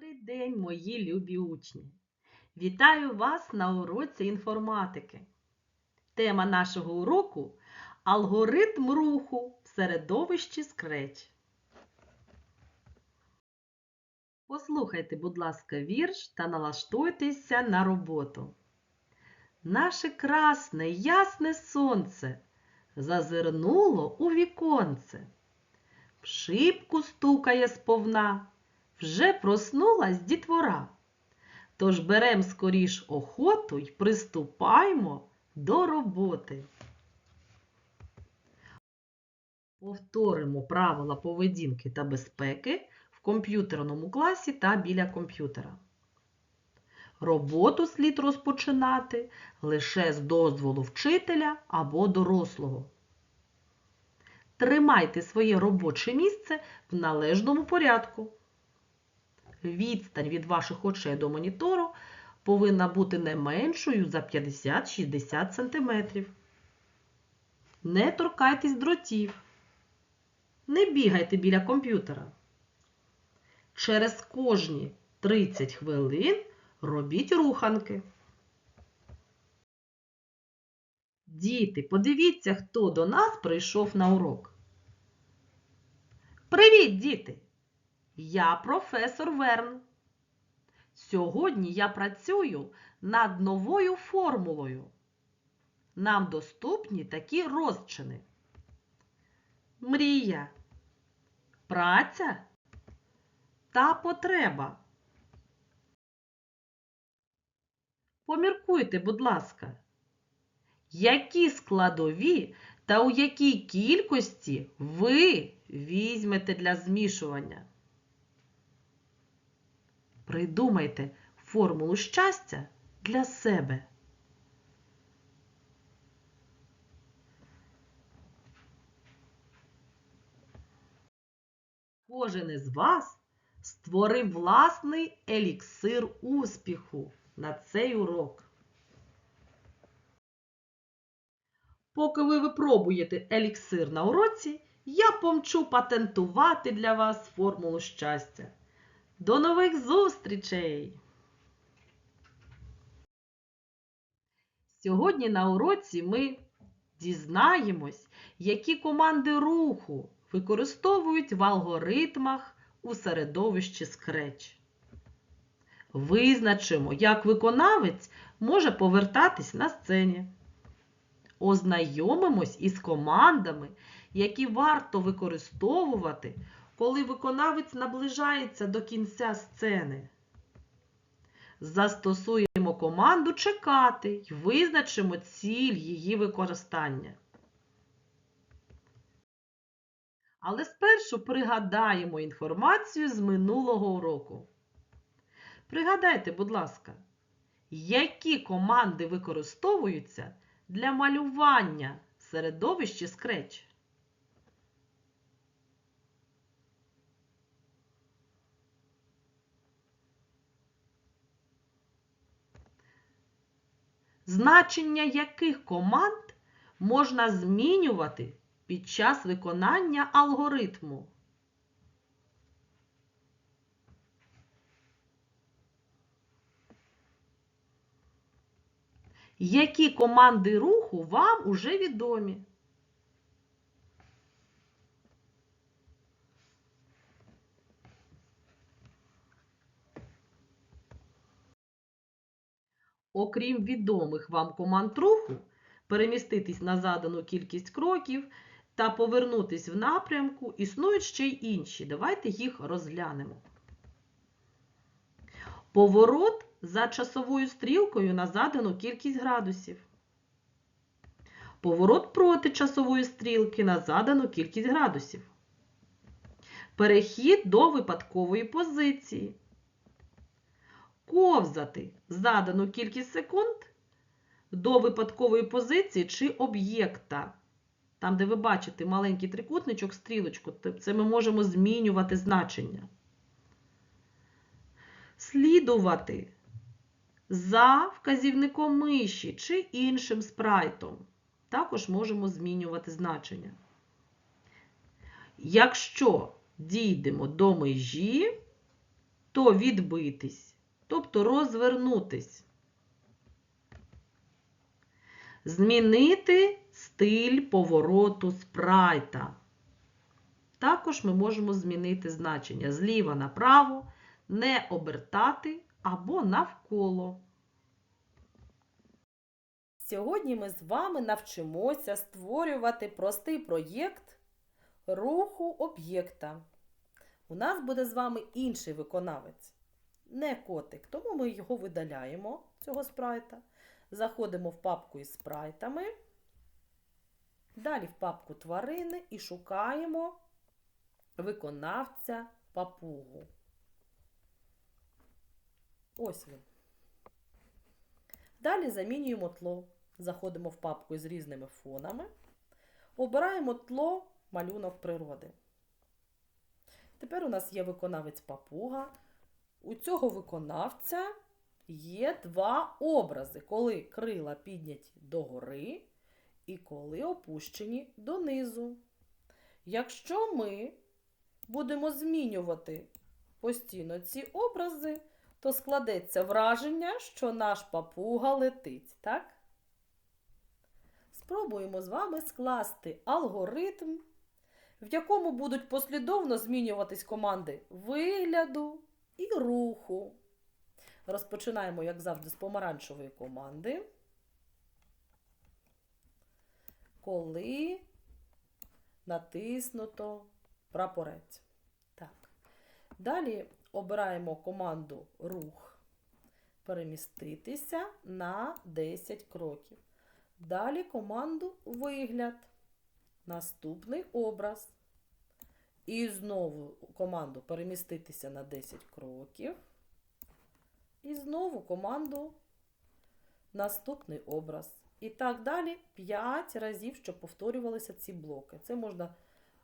Добрий день, мої любі учні! Вітаю вас на уроці інформатики. Тема нашого уроку алгоритм руху в середовищі Scratch. Послухайте, будь ласка, вірш та налаштуйтеся на роботу. Наше красне, ясне сонце зазирнуло у віконце. В шибку стукає сповна, вже проснулась дітвора. Тож берем скоріш охоту й приступаймо до роботи. Повторимо правила поведінки та безпеки в комп'ютерному класі та біля комп'ютера. Роботу слід розпочинати лише з дозволу вчителя або дорослого. Тримайте своє робоче місце в належному порядку. Відстань від ваших очей до монітору повинна бути не меншою за 50-60 см. Не торкайтесь дротів. Не бігайте біля комп'ютера. Через кожні 30 хвилин робіть руханки. Діти, подивіться, хто до нас прийшов на урок. Привіт, діти! Я професор Верн. Сьогодні я працюю над новою формулою. Нам доступні такі розчини. Мрія, праця та потреба. Поміркуйте, будь ласка, які складові та у якій кількості ви візьмете для змішування. Придумайте формулу щастя для себе. Кожен із вас створив власний еліксир успіху на цей урок. Поки ви випробуєте еліксир на уроці, я помчу патентувати для вас формулу щастя. До нових зустрічей! Сьогодні на уроці ми дізнаємось, які команди руху використовують в алгоритмах у середовищі Scratch. Визначимо, як виконавець може повертатись на сцені. Ознайомимось із командами, які варто використовувати, коли виконавець наближається до кінця сцени. Застосуємо команду чекати і визначимо ціль її використання. Але спершу пригадаємо інформацію з минулого уроку. Пригадайте, будь ласка, які команди використовуються для малювання середовищі Scratch? Значення яких команд можна змінювати під час виконання алгоритму? Які команди руху вам уже відомі? Окрім відомих вам команд руху, переміститись на задану кількість кроків та повернутись в напрямку, існують ще й інші. Давайте їх розглянемо. Поворот за часовою стрілкою на задану кількість градусів. Поворот проти часової стрілки на задану кількість градусів. Перехід до випадкової позиції. Ковзати задану кількість секунд до випадкової позиції чи об'єкта. Там, де ви бачите маленький трикутничок, стрілочку, це ми можемо змінювати значення. Слідувати за вказівником миші чи іншим спрайтом. Також можемо змінювати значення. Якщо дійдемо до межі, то відбитись, тобто розвернутись. Змінити стиль повороту спрайта. Також ми можемо змінити значення зліва направо, не обертати або навколо. Сьогодні ми з вами навчимося створювати простий проєкт руху об'єкта. У нас буде з вами інший виконавець, не котик, тому ми його видаляємо, цього спрайта. Заходимо в папку із спрайтами. Далі в папку тварини і шукаємо виконавця папугу. Ось він. Далі замінюємо тло. Заходимо в папку із різними фонами. Обираємо тло малюнок природи. Тепер у нас є виконавець папуга. У цього виконавця є два образи, коли крила підняті догори і коли опущені донизу. Якщо ми будемо змінювати постійно ці образи, то складеться враження, що наш папуга летить, так? Спробуємо з вами скласти алгоритм, в якому будуть послідовно змінюватись команди вигляду і руху. Розпочинаємо, як завжди, з помаранчевої команди. Коли натиснуто прапорець. Так. Далі обираємо команду рух, переміститися на 10 кроків. Далі команду вигляд, наступний образ. І знову команду переміститися на 10 кроків. І знову команду наступний образ. І так далі 5 разів, щоб повторювалися ці блоки. Це можна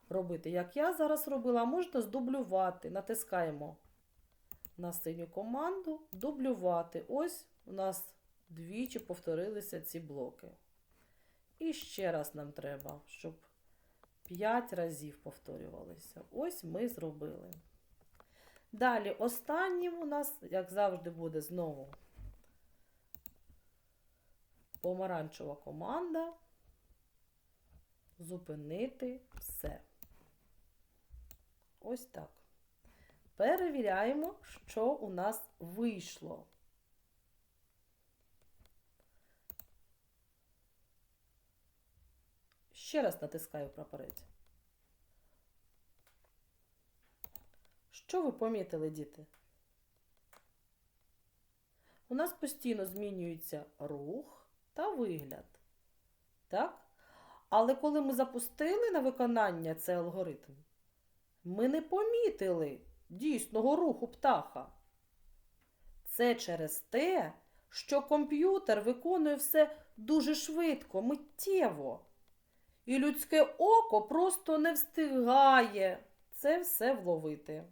робити, як я зараз робила, а можна здублювати. Натискаємо на синю команду, дублювати. Ось у нас двічі повторилися ці блоки. І ще раз нам треба, щоб 5 разів повторювалися. Ось ми зробили. Далі останнім у нас, як завжди, буде знову помаранчева команда. Зупинити все. Ось так. Перевіряємо, що у нас вийшло. Ще раз натискаю прапорець. Що ви помітили, діти? У нас постійно змінюється рух та вигляд. Так? Але коли ми запустили на виконання цей алгоритм, ми не помітили дійсного руху птаха. Це через те, що комп'ютер виконує все дуже швидко, миттєво. І людське око просто не встигає це все вловити.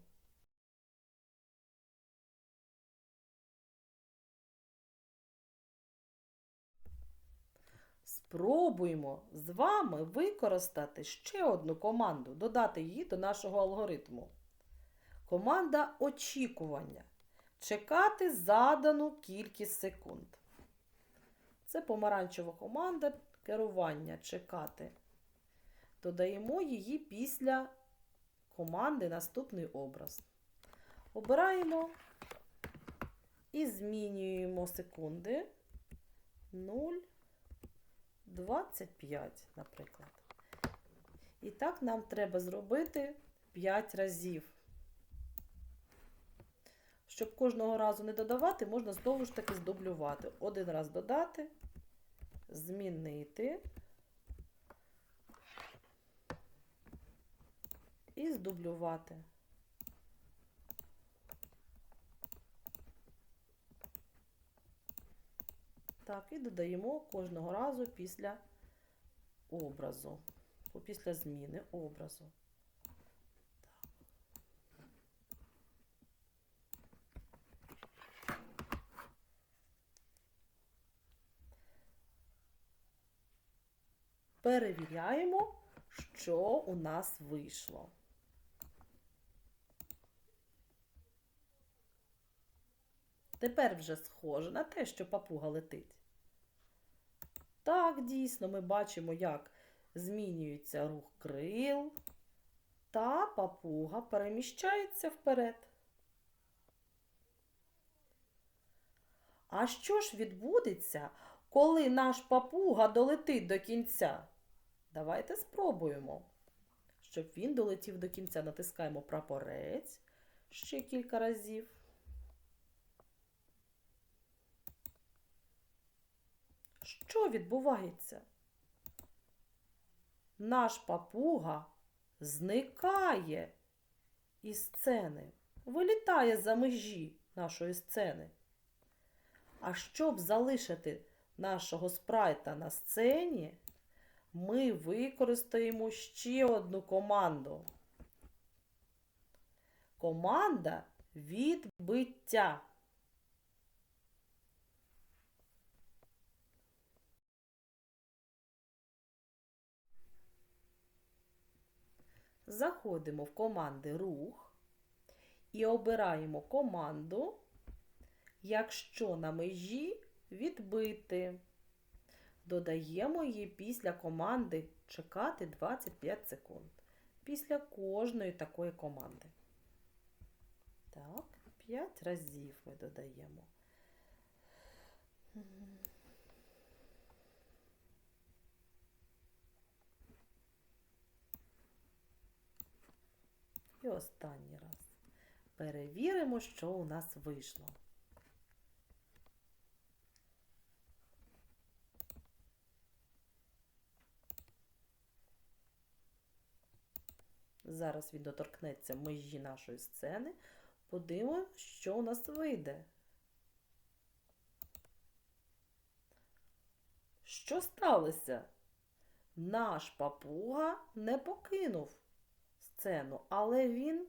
Спробуємо з вами використати ще одну команду, додати її до нашого алгоритму. Команда очікування. Чекати задану кількість секунд. Це помаранчева команда керування чекати. Додаємо її після команди наступний образ. Обираємо і змінюємо секунди 0,25, наприклад. І так нам треба зробити 5 разів. Щоб кожного разу не додавати, можна знову ж таки здублювати. Один раз додати, змінити і здублювати. Так, і додаємо кожного разу після образу, після зміни образу. Перевіряємо, що у нас вийшло. Тепер вже схоже на те, що папуга летить. Так, дійсно, ми бачимо, як змінюється рух крил, та папуга переміщається вперед. А що ж відбудеться, коли наш папуга долетить до кінця? Давайте спробуємо. Щоб він долетів до кінця, натискаємо прапорець ще кілька разів. Що відбувається? Наш папуга зникає із сцени, вилітає за межі нашої сцени. А щоб залишити нашого спрайта на сцені, ми використаємо ще одну команду. Команда відбиття. Заходимо в команди рух і обираємо команду, якщо на межі відбити. Додаємо її після команди чекати 25 секунд. Після кожної такої команди. Так, 5 разів ми додаємо. І останній раз. Перевіримо, що у нас вийшло. Зараз він доторкнеться межі нашої сцени. Подивимося, що у нас вийде. Що сталося? Наш папуга не покинув сцену, але він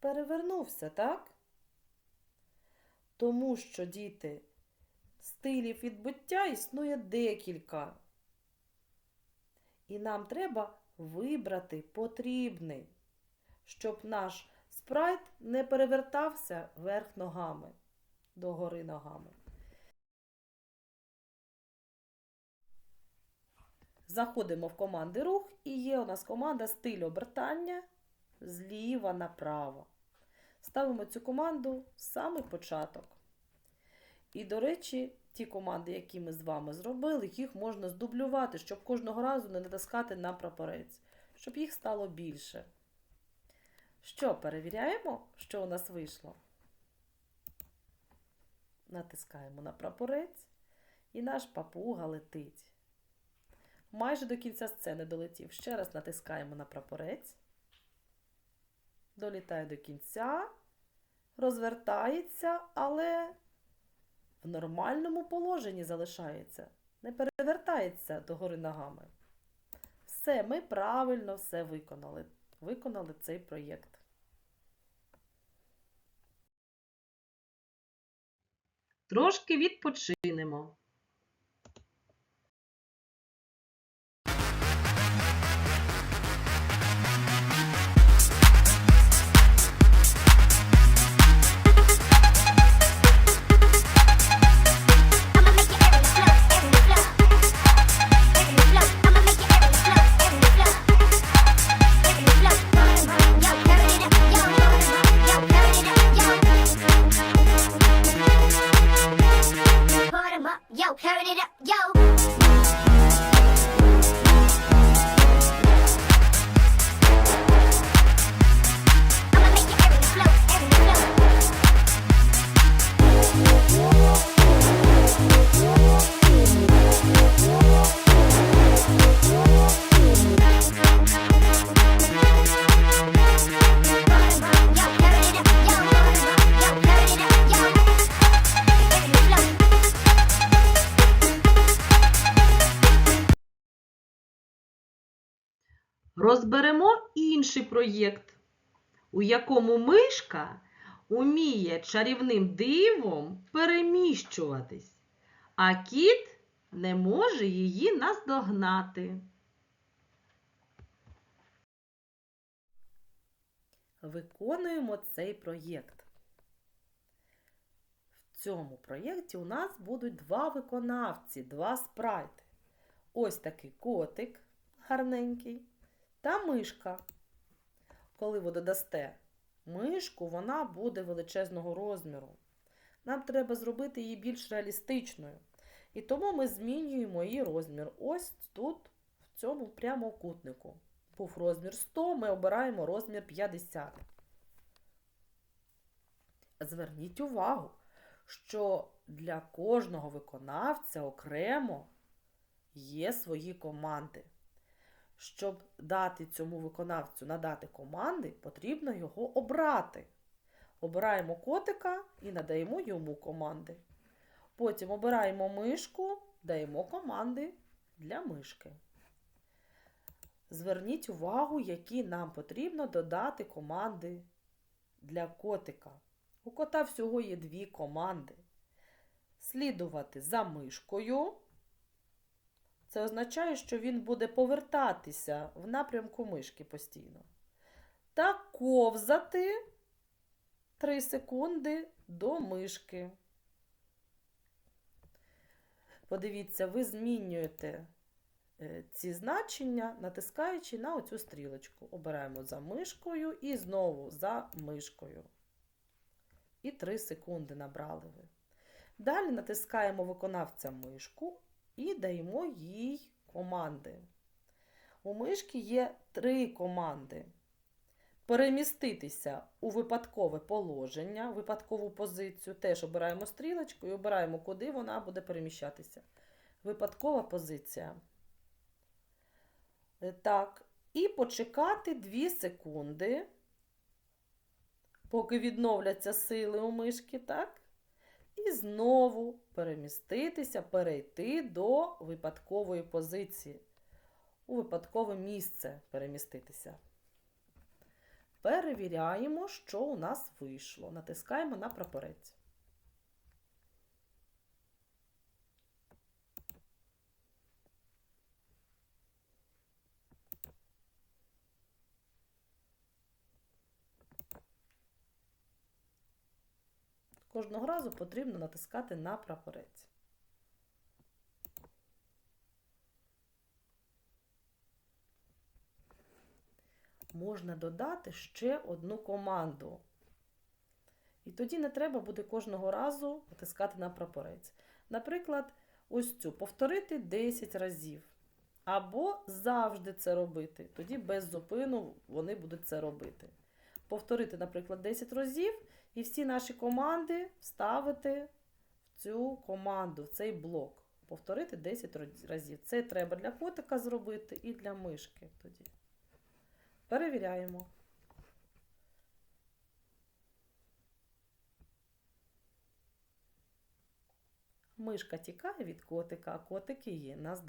перевернувся, так? Тому що, діти, стилів відбуття існує декілька. І нам треба вибрати потрібний, щоб наш спрайт не перевертався вверх ногами, догори ногами. Заходимо в команди рух і є у нас команда стиль обертання зліва направо. Ставимо цю команду в самий початок. І, до речі, ті команди, які ми з вами зробили, їх можна здублювати, щоб кожного разу не натискати на прапорець, щоб їх стало більше. Що, перевіряємо, що у нас вийшло? Натискаємо на прапорець, і наш папуга летить. Майже до кінця сцени долетів. Ще раз натискаємо на прапорець. Долітає до кінця, розвертається, але в нормальному положенні залишається. Не перевертається догори ногами. Все, ми правильно все виконали. Виконали цей проєкт. Трошки відпочинемо. Розберемо інший проєкт, у якому мишка уміє чарівним дивом переміщуватись, а кіт не може її наздогнати. Виконуємо цей проєкт. В цьому проєкті у нас будуть два виконавці, два спрайти. Ось такий котик гарненький та мишка. Коли ви додасте мишку, вона буде величезного розміру. Нам треба зробити її більш реалістичною. І тому ми змінюємо її розмір. Ось тут, в цьому прямокутнику. Був розмір 100, ми обираємо розмір 50. Зверніть увагу, що для кожного виконавця окремо є свої команди. Щоб дати цьому виконавцю надати команди, потрібно його обрати. Обираємо котика і надаємо йому команди. Потім обираємо мишку, даємо команди для мишки. Зверніть увагу, які нам потрібно додати команди для котика. У кота всього є дві команди. Слідувати за мишкою. Це означає, що він буде повертатися в напрямку мишки постійно. Та ковзати 3 секунди до мишки. Подивіться, ви змінюєте е, ці значення, натискаючи на оцю стрілочку. Обираємо за мишкою і знову за мишкою. І 3 секунди набрали ви. Далі натискаємо виконавця мишку і даємо їй команди. У мишки є три команди. Переміститися у випадкове положення, випадкову позицію. Теж обираємо стрілочку і обираємо, куди вона буде переміщатися. Випадкова позиція. Е, Так. І почекати 2 секунди, поки відновляться сили у мишки, так? І знову переміститися, перейти до випадкової позиції. У випадкове місце переміститися. Перевіряємо, що у нас вийшло. Натискаємо на прапорець. Кожного разу потрібно натискати на прапорець. Можна додати ще одну команду. І тоді не треба буде кожного разу натискати на прапорець. Наприклад, ось цю повторити 10 разів. Або завжди це робити. Тоді без зупину вони будуть це робити. Повторити, наприклад, 10 разів, і всі наші команди вставити в цю команду, в цей блок. Повторити 10 разів. Це треба для котика зробити і для мишки тоді. Перевіряємо. Мишка тікає від котика, а котик її нас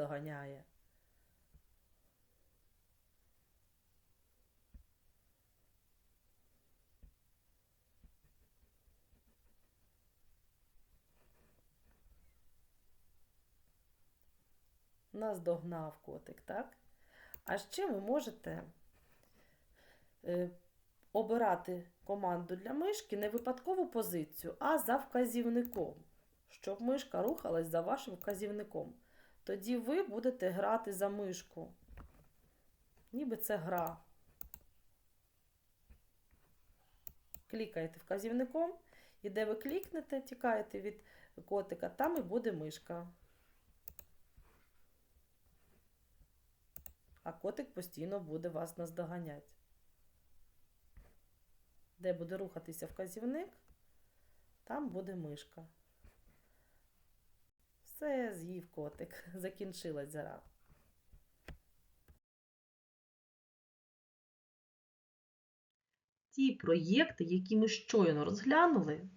Нас догнав котик, так? А ще ви можете е, обирати команду для мишки не випадкову позицію, а за вказівником, щоб мишка рухалась за вашим вказівником. Тоді ви будете грати за мишку. Ніби це гра. Клікаєте вказівником, і де ви клікнете, тікаєте від котика, там і буде мишка. А котик постійно буде вас наздоганяти. Де буде рухатися вказівник, там буде мишка. Все, з'їв котик. Закінчилась гра. Ті проєкти, які ми щойно розглянули,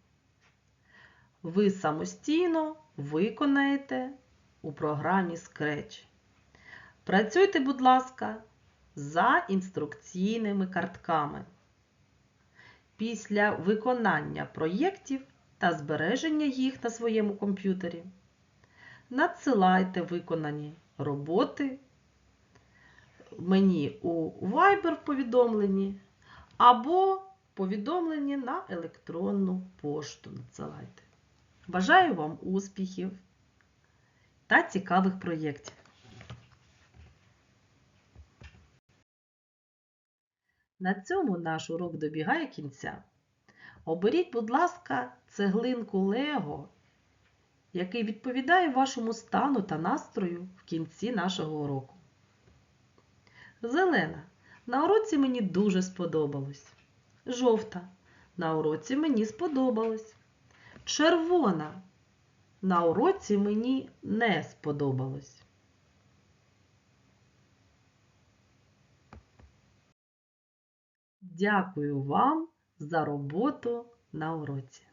ви самостійно виконаєте у програмі Scratch. Працюйте, будь ласка, за інструкційними картками. Після виконання проєктів та збереження їх на своєму комп'ютері надсилайте виконані роботи мені у Viber повідомленні або повідомлені на електронну пошту надсилайте. Бажаю вам успіхів та цікавих проєктів. На цьому наш урок добігає кінця. Оберіть, будь ласка, цеглинку Лего, який відповідає вашому стану та настрою в кінці нашого уроку. Зелена. На уроці мені дуже сподобалось. Жовта. На уроці мені сподобалось. Червона. На уроці мені не сподобалось. Дякую вам за роботу на уроці.